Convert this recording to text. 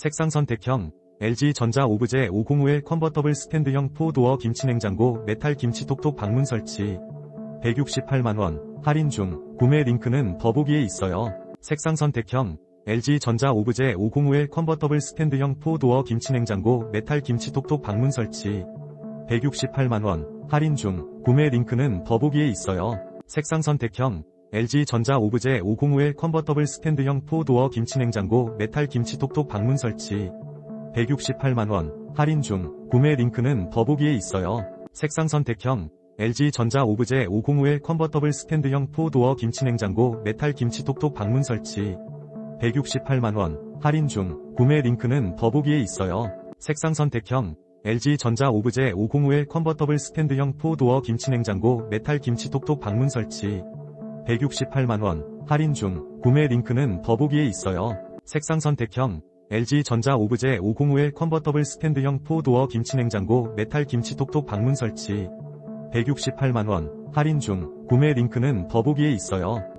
색상 선택형 LG전자 오브제 505의 컨버터블 스탠드형 4도어 김치냉장고 메탈 김치톡톡 방문 설치. 168만원. 할인 중. 구매 링크는 더보기에 있어요. 색상 선택형 LG전자 오브제 505의 컨버터블 스탠드형 4도어 김치냉장고 메탈 김치톡톡 방문 설치. 168만원. 할인 중. 구매 링크는 더보기에 있어요. 색상 선택형 LG전자 오브제 505의 컨버터블 스탠드형 4도어 김치냉장고 메탈 김치톡톡 방문 설치. 168만원. 할인 중. 구매 링크는 더보기에 있어요. 색상 선택형. LG전자 오브제 505의 컨버터블 스탠드형 4도어 김치냉장고 메탈 김치톡톡 방문 설치. 168만원. 할인 중. 구매 링크는 더보기에 있어요. 색상 선택형. LG전자 오브제 505의 컨버터블 스탠드형 4도어 김치냉장고 메탈 김치톡톡 방문 설치 168만원. 할인 중. 구매 링크는 더보기에 있어요. 색상 선택형. LG전자 오브제 505의 컨버터블 스탠드형 4도어 김치냉장고 메탈 김치톡톡 방문 설치. 168만원. 할인 중. 구매 링크는 더보기에 있어요.